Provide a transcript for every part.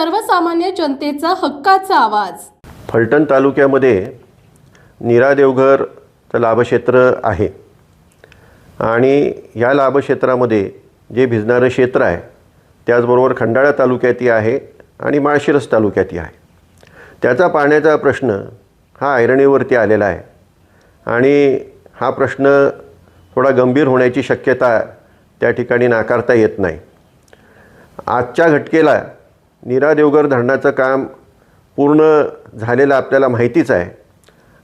सर्वसामान्य जनतेचा हक्काचा आवाज. फलटण तालुक्यामध्ये निरा देवघर लाभक्षेत्र आहे. आणि या लाभक्षेत्रामध्ये जे भिजणारं क्षेत्र आहे त्याचबरोबर खंडाळा तालुक्यातही आहे आणि माळशिरस तालुक्यातही आहे. त्याचा पाण्याचा प्रश्न हा ऐरणीवरती आलेला आहे. आणि हा प्रश्न थोडा गंभीर होण्याची शक्यता त्या ठिकाणी नाकारता येत नाही. आजच्या घटकेला नीरा देवघर धरणाचं काम पूर्ण झालेलं आपल्याला माहितीच आहे.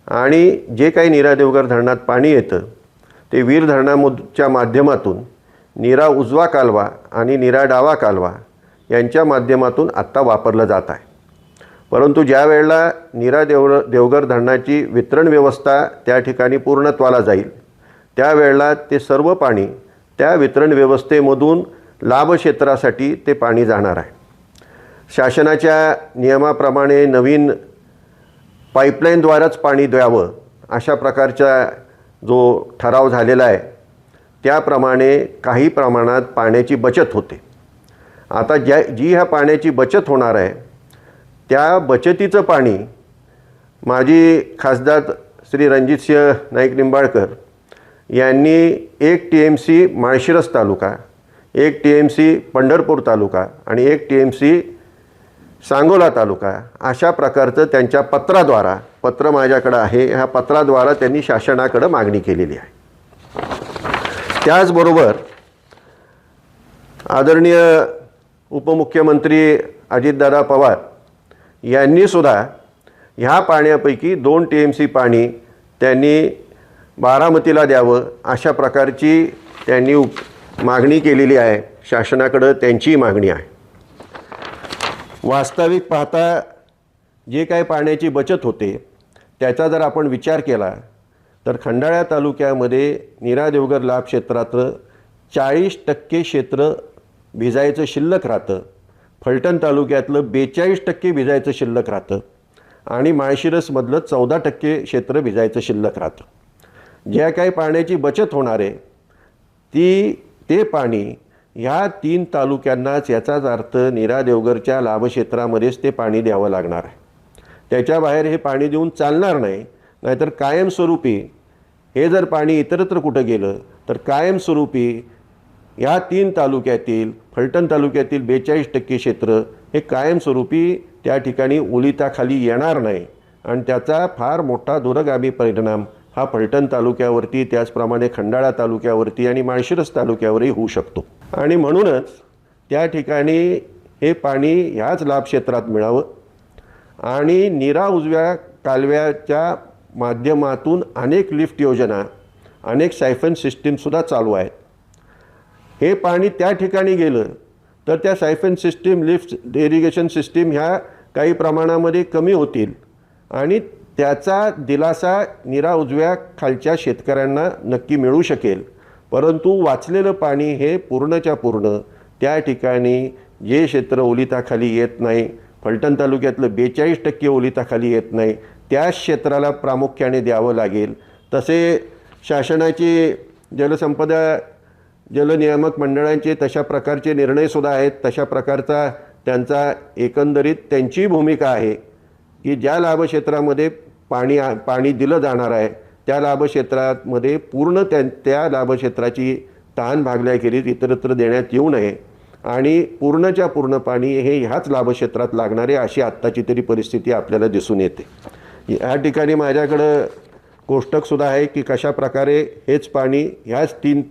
आणि जे काही नीरा देवघर धरणात पाणी येतं ते वीर धरणामच्या माध्यमातून नीरा उजवा कालवा आणि नीरा डावा कालवा यांच्या माध्यमातून आत्ता वापरलं जात आहे. परंतु ज्या वेळेला नीरा देव देवघर धरणाची वितरण व्यवस्था त्या ठिकाणी पूर्णत्वाला जाईल त्यावेळेला ते सर्व पाणी त्या वितरण व्यवस्थेमधून लाभक्षेत्रासाठी ते पाणी जाणार आहे. शासनाच्या नियमाप्रमाणे नवीन पाईपलाईनद्वाराच पाणी द्यावं अशा प्रकारचा जो ठराव झालेला आहे त्याप्रमाणे काही प्रमाणात पाण्याची बचत होते. आता ज्या जी ह्या पाण्याची बचत होणार आहे त्या बचतीचं पाणी माजी खासदार श्री रणजितसिंह नाईक निंबाळकर यांनी एक T M C Malshiras taluka एक T M C Pandharpur taluka आणि एक T M C Sangola taluka अशा प्रकारचं त्यांच्या पत्राद्वारा पत्र माझ्याकडं आहे ह्या पत्राद्वारा त्यांनी शासनाकडं मागणी केलेली आहे. त्याचबरोबर आदरणीय उपमुख्यमंत्री अजितदादा पवार यांनीसुद्धा ह्या पाण्यापैकी दोन टी एम सी पाणी त्यांनी बारामतीला द्यावं अशा प्रकारची त्यांनी उप- मागणी केलेली आहे. शासनाकडं त्यांचीही मागणी आहे. वास्तविक पाहता जे काय पाण्याची बचत होते त्याचा जर आपण विचार केला तर खंडाळ्या तालुक्यामध्ये नीरा देवघर लाभ क्षेत्रातलं चाळीस टक्के क्षेत्र भिजायचं शिल्लक राहतं. फलटण तालुक्यातलं बेचाळीस टक्के भिजायचं शिल्लक राहतं. आणि माळशिरसमधलं चौदा टक्के क्षेत्र भिजायचं शिल्लक राहतं. ज्या काही पाण्याची बचत होणार आहे ती ते पाणी ह्या तीन तालुक्यांनाच याचाच अर्थ नीरा देवघरच्या लाभक्षेत्रामध्येच ते पाणी द्यावं लागणार आहे. त्याच्या बाहेर हे पाणी देऊन चालणार नाही नाहीतर कायमस्वरूपी हे जर पाणी इतरत्र कुठं गेलं तर कायमस्वरूपी या तीन तालुक्यातील फलटण तालुक्यातील बेचाळीस टक्के क्षेत्र हे कायमस्वरूपी त्या ठिकाणी ओलिताखाली येणार नाही आणि त्याचा फार मोठा दूरगामी परिणाम हा फलटण तालुक्यावरती त्याचप्रमाणे खंडाळा तालुक्यावरती आणि माळशिरस तालुक्यावरही होऊ शकतो. आणि म्हणूनच त्या ठिकाणी हे पाणी ह्याच लाभक्षेत्रात मिळावं. आणि निरा उजव्या कालव्याच्या माध्यमातून अनेक लिफ्ट योजना अनेक सायफन सिस्टीमसुद्धा चालू आहेत. हे पाणी त्या ठिकाणी गेलं तर त्या siphon system lift irrigation system ह्या काही प्रमाणामध्ये कमी होतील. आणि त्याचा दिलासा निरा उजव्या खालच्या शेतकऱ्यांना नक्की मिळू शकेल. परंतु वाचलेलं पाणी हे पूर्णच्या पूर्ण. त्या ठिकाणी जे क्षेत्र ओलिताखाली येत नाही फलटण तालुक्यातलं बेचाळीस टक्के ओलिताखाली येत नाही त्या क्षेत्राला प्रामुख्याने द्यावं लागेल. तसे शासनाची जलसंपदा जलनियामक मंडळांचे तशा प्रकारचे निर्णयसुद्धा आहेत. तशा प्रकारचा त्यांचा एकंदरीत त्यांची भूमिका आहे की ज्या लाभक्षेत्रामध्ये पाणी आ- पाणी दिलं जाणार आहे त्या लाभक्षेत्रामध्ये पूर्ण त्या त्या लाभक्षेत्राची ताण भागल्याखेरीज इतरत्र देण्यात येऊ नये. आणि पूर्णच्या पूर्ण पाणी हे ह्याच लाभक्षेत्रात लागणारे अशी आत्ताची तरी परिस्थिती आपल्याला दिसून येते. या ठिकाणी माझ्याकडं कोष्टकसुद्धा आहे की कशा प्रकारे हेच पाणी ह्याच तीन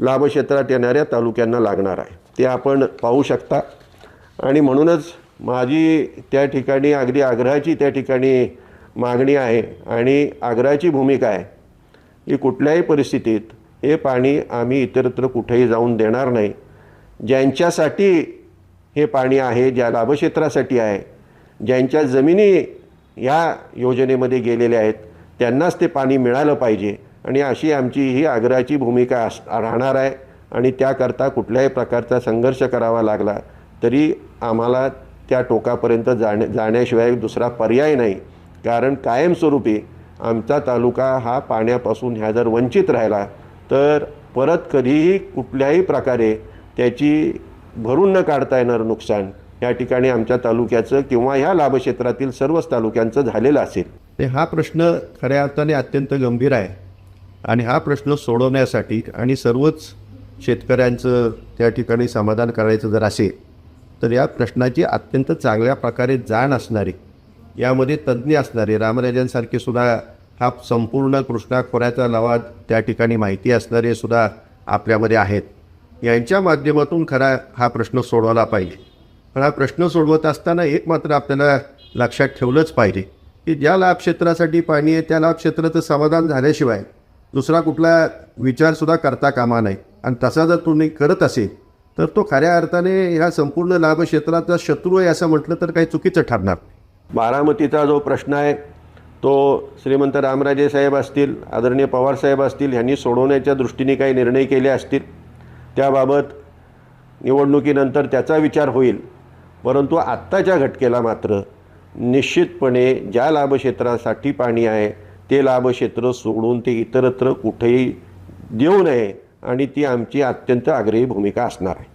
लाभक्षेत्रात येणाऱ्या तालुक्यांना लागणार आहे. ते आपण पाहू शकता. आणि म्हणूनच माझी त्या ठिकाणी अगदी आग्रहाची त्या ठिकाणी मागणी आहे आणि आग्रहाची भूमिका आहे की कुठल्याही परिस्थितीत हे पाणी आम्ही इतरत्र कुठेही जाऊन देणार नाही. ज्यांच्यासाठी हे पाणी आहे ज्या लाभक्षेत्रासाठी आहे ज्यांच्या जमिनी या योजनेमध्ये गेलेल्या आहेत त्यांनाच ते पाणी मिळालं पाहिजे. आणि अशी आमची ही आग्रहाची भूमिका अस राहणार आहे आणि त्याकरता कुठल्याही प्रकारचा संघर्ष करावा लागला तरी आम्हाला त्या टोकापर्यंत जाण्या जाण्याशिवाय दुसरा पर्याय नाही. कारण कायमस्वरूपी आमचा तालुका हा पाण्यापासून ह्या जर वंचित राहिला तर परत कधीही कुठल्याही प्रकारे त्याची भरून न काढता येणारं नुकसान या ठिकाणी आमच्या तालुक्याचं किंवा ह्या लाभक्षेत्रातील सर्वच तालुक्यांचं झालेलं असेल. ते हा प्रश्न खऱ्या अर्थाने अत्यंत गंभीर आहे आणि हा प्रश्न सोडवण्यासाठी आणि सर्वच शेतकऱ्यांचं त्या ठिकाणी समाधान करायचं जर असेल तर या प्रश्नाची अत्यंत चांगल्या प्रकारे जाण असणारी यामध्ये तज्ज्ञ असणारे रामराजांसारखे सुद्धा हा संपूर्ण कृष्णा खोऱ्याचा लवाद त्या ठिकाणी माहिती असणारे सुद्धा आपल्यामध्ये आहेत. यांच्या माध्यमातून खरा हा प्रश्न सोडवला पाहिजे. पण हा प्रश्न सोडवत असताना एक मात्र आपल्याला लक्षात ठेवलंच पाहिजे की ज्या लाभक्षेत्रासाठी पाणी आहे त्या लाभक्षेत्राचं समाधान झाल्याशिवाय दुसरा कुठला विचारसुद्धा करता कामा नाही. आणि तसा जर तुम्ही करत असेल तर तो खऱ्या अर्थाने ह्या संपूर्ण लाभक्षेत्राचा शत्रू आहे असं म्हटलं तर काही चुकीचं ठरणार बारामतीचा जो प्रश्न आहे तो श्रीमंत रामराजे साहेब असतील आदरणीय पवार साहेब असतील यांनी सोडवण्याच्या दृष्टीने काही निर्णय केले असतील त्याबाबत निवडणुकीनंतर त्याचा विचार होईल. परंतु आत्ताच्या घटकेला मात्र निश्चितपणे ज्या लाभक्षेत्रासाठी पाणी आहे ते लाभक्षेत्र सोडून ते इतरत्र कुठेही देऊ नये आणि ती आमची अत्यंत आग्रही भूमिका असणार आहे.